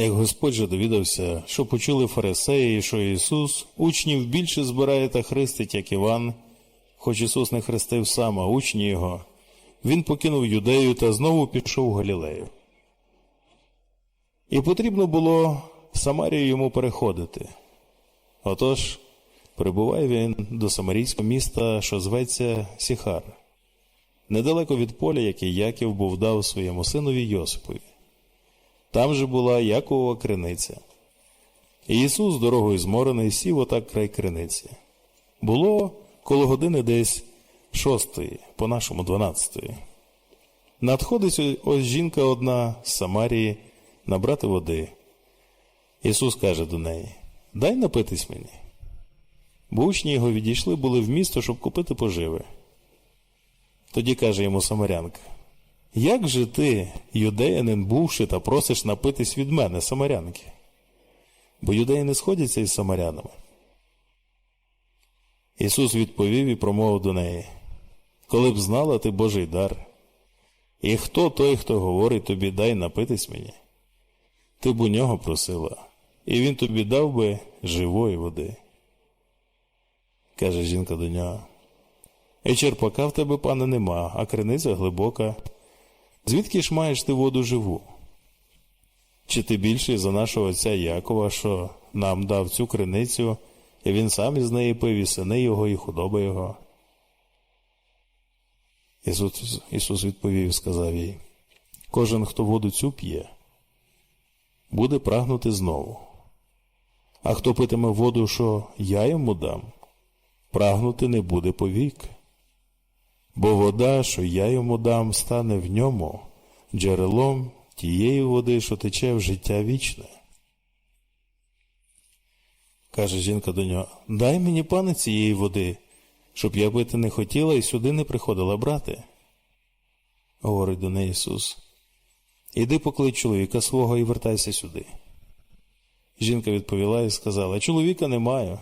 Як Господь же довідався, що почули фарисеї, що Ісус учнів більше збирає та хрестить, як Іван, хоч Ісус не хрестив сам, а учні його, він покинув юдею та знову пішов в Галілею. І потрібно було Самарію йому переходити. Отож, прибуває він до самарійського міста, що зветься Сіхар, недалеко від поля, яке Яків був дав своєму синові Йосипові. Там же була Яковова криниця. І Ісус дорогою зморений сів отак край криниці. Було коло години десь шостої, по нашому дванадцятої. Надходить ось жінка одна з Самарії набрати води. Ісус каже до неї: Дай напитись мені. Бо учні його відійшли були в місто, щоб купити поживи. Тоді каже йому Самарянка: Як же ти, юдеянин, бувши, та просиш напитись від мене, самарянки? Бо юдеї не сходяться із самарянами. Ісус відповів і промовив до неї: Коли б знала ти Божий дар, і хто той, хто говорить тобі, дай напитись мені, ти б у нього просила, і він тобі дав би живої води. Каже жінка до нього. І черпака в тебе, пане, нема, а криниця глибока. Звідки ж маєш ти воду живу? Чи ти більший за нашого отця Якова, що нам дав цю криницю, і він сам із неї пив, і сини його, і худоба його? Ісус, Ісус відповів сказав їй: Кожен, хто воду цю п'є, буде прагнути знову. А хто питиме воду, що я йому дам, прагнути не буде повік. Бо вода, що я йому дам, стане в ньому джерелом тієї води, що тече в життя вічне. Каже жінка до нього: Дай мені, пане, цієї води, щоб я пити не хотіла і сюди не приходила брати. Говорить до неї Ісус. Іди поклич чоловіка свого і вертайся сюди. Жінка відповіла і сказала: Чоловіка не маю.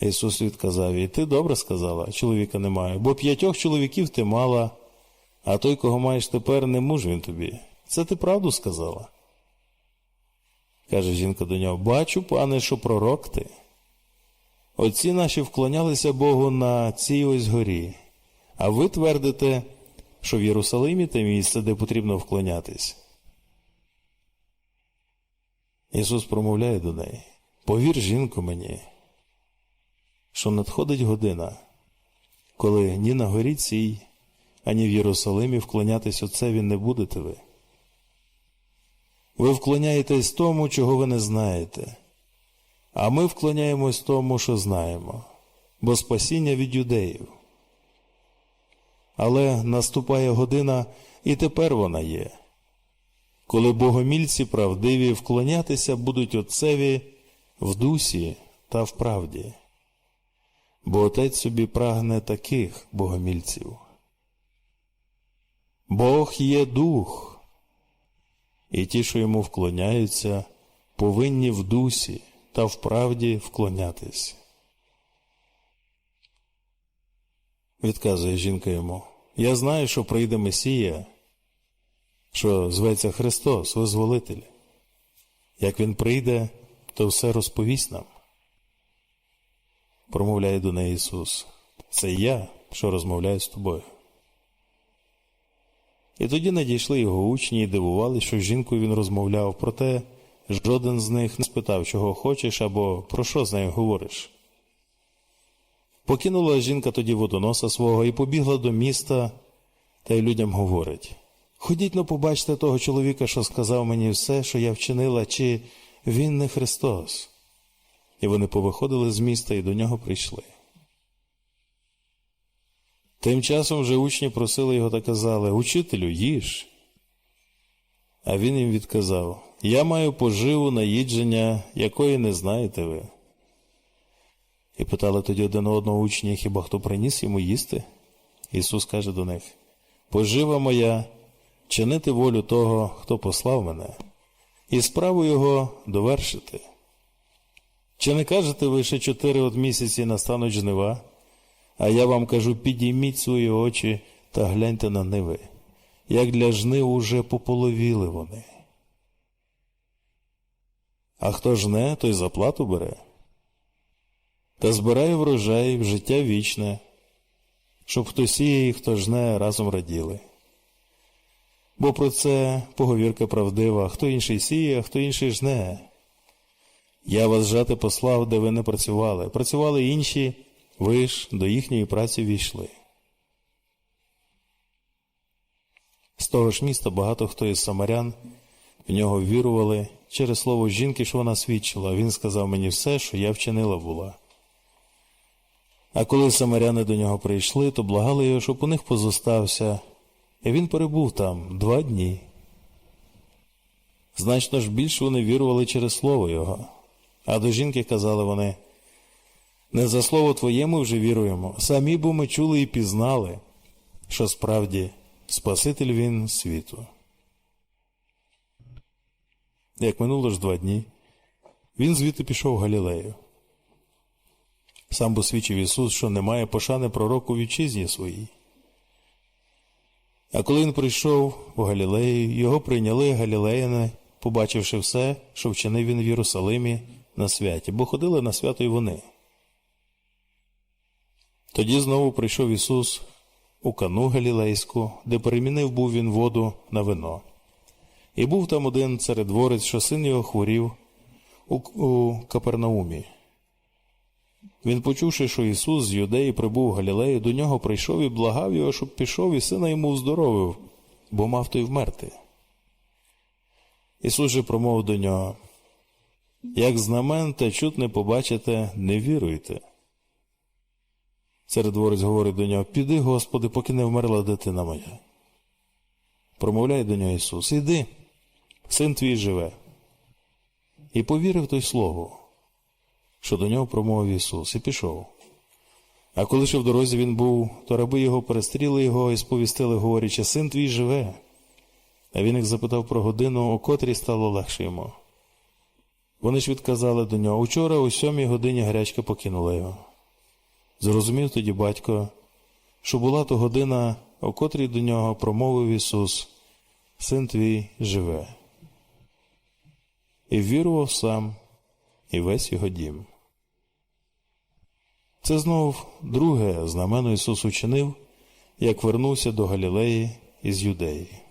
Ісус відказав їй, ти добре сказала, чоловіка немає, бо п'ятьох чоловіків ти мала, а той, кого маєш тепер, не муж він тобі. Це ти правду сказала. Каже жінка до нього, бачу, пане, що пророк ти. Отці наші вклонялися Богу на цій ось горі, а ви твердите, що в Єрусалимі те місце, де потрібно вклонятись. Ісус промовляє до неї, повір, жінко, мені що надходить година, коли ні на горі цій, ані в Єрусалимі вклонятись Отцеві не будете ви. Ви вклоняєтесь тому, чого ви не знаєте, а ми вклоняємось тому, що знаємо, бо спасіння від юдеїв. Але наступає година, і тепер вона є, коли богомільці правдиві вклонятися будуть Отцеві в дусі та в правді бо отець собі прагне таких богомільців. Бог є дух, і ті, що йому вклоняються, повинні в дусі та в правді вклонятись. Відказує жінка йому, я знаю, що прийде Месія, що зветься Христос, Визволитель. Як Він прийде, то все розповість нам промовляє до неї Ісус. Це я, що розмовляю з тобою. І тоді надійшли його учні і дивували, що з жінкою він розмовляв, проте жоден з них не спитав, чого хочеш або про що з нею говориш. Покинула жінка тоді водоноса свого і побігла до міста, та й людям говорить Ходіть но побачте того чоловіка, що сказав мені все, що я вчинила, чи він не Христос. І вони повиходили з міста і до нього прийшли. Тим часом вже учні просили його та казали Учителю, їж. А він їм відказав Я маю поживу наїдження, якої не знаєте ви. І питали тоді один одного учні, хіба хто приніс йому їсти? Ісус каже до них Пожива моя, чинити волю того, хто послав мене, і справу Його довершити. Чи не кажете ви ще чотири от місяці настануть жнива? А я вам кажу, підійміть свої очі та гляньте на ниви, як для жнив уже пополовіли вони. а хто жне, той заплату бере. Та збирає врожай в життя вічне, щоб хто сіє і хто жне разом раділи. Бо про це поговірка правдива, хто інший сіє, хто інший жне. Я вас жати послав, де ви не працювали. Працювали інші, ви ж до їхньої праці війшли. З того ж міста багато хто із самарян в нього вірували через слово жінки, що вона свідчила. Він сказав мені все, що я вчинила була. А коли самаряни до нього прийшли, то благали його, щоб у них позостався, і він перебув там два дні. Значно ж більше вони вірували через слово його. А до жінки казали вони, не за слово твоєму вже віруємо, самі бо ми чули і пізнали, що справді Спаситель він світу. Як минуло ж два дні, він звідти пішов в Галілею. Сам бо свідчив Ісус, що немає пошани пророку в вітчизні своїй. А коли він прийшов у Галілею, його прийняли галілеяни, побачивши все, що вчинив він в Єрусалимі на святі, бо ходили на свято й вони. Тоді знову прийшов Ісус у кану Галілейську, де перемінив був він воду на вино. І був там один царедворець, що син його хворів у, у Капернаумі. Він, почувши, що Ісус з юдеї прибув в Галілею, до нього прийшов і благав його, щоб пішов і сина йому вздоровив, бо мав той вмерти. Ісус же промовив до нього, як знамен та чут не побачите, не віруйте. Царедворець говорить до нього, піди, Господи, поки не вмерла дитина моя. Промовляє до нього Ісус, іди, син твій живе. І повірив той слову, що до нього промовив Ісус, і пішов. А коли ще в дорозі він був, то раби його перестріли його і сповістили, говорячи, син твій живе. А він їх запитав про годину, у котрій стало легше йому. Вони ж відказали до нього, учора о сьомій годині гарячка покинула його. Зрозумів тоді батько, що була то година, о котрій до нього промовив Ісус, син твій живе. І вірував сам і весь його дім. Це знов друге знамено Ісус учинив, як вернувся до Галілеї із Юдеї.